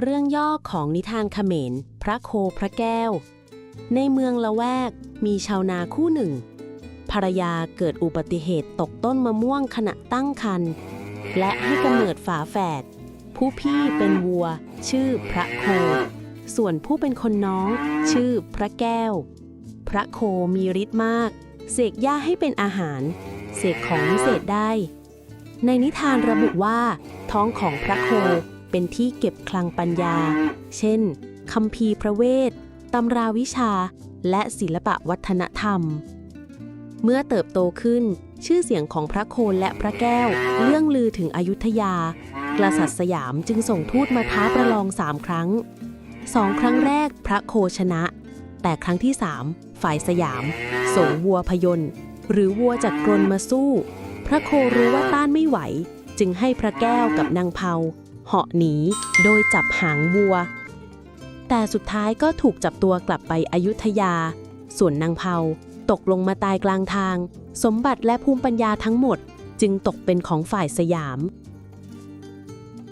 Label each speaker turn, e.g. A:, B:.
A: เรื่องย่อของนิทานเขมร พระโคพระแก้ว ในเมืองละแวกมีชาวนาคู่หนึ่ง ภรรยาเกิดอุบัติเหตุตกต้นมะม่วงขณะตั้งครรภ์และให้กำเนิดฝาแฝด ผู้พี่เป็นวัว ชื่อพระโค ส่วนผู้เป็นคนน้อง ชื่อพระแก้ว พระโคมีฤทธิ์มาก เสกหญ้าให้เป็นอาหาร เสกของวิเศษได้ ในนิทานระบุว่า ท้องของพระโค เป็นที่เก็บคลังปัญญา เช่น คัมภีร์พระเวท ตำราวิชา และศิลปะวัฒนธรรม เมื่อเติบโตขึ้น ชื่อเสียงของพระโคนและพระแก้ว เรื่องลือถึงอยุธยา กษัตริย์สยามจึงส่งทูตมาท้าประลองสามครั้งสองครั้งแรกพระโคชนะ แต่ครั้งที่สามฝ่ายสยาม ส่งวัวพยนต์หรือวัวจากกรนมาสู้ พระโครู้ว่าต้านไม่ไหว จึงให้พระแก้วกับนางเผา เหาะหนี โดยจับหางวัว แต่สุดท้ายก็ถูกจับตัวกลับไปอยุธยา ส่วนนางเผาตกลงมาตายกลางทาง สมบัติและภูมิปัญญาทั้งหมด จึงตกเป็นของฝ่ายสยาม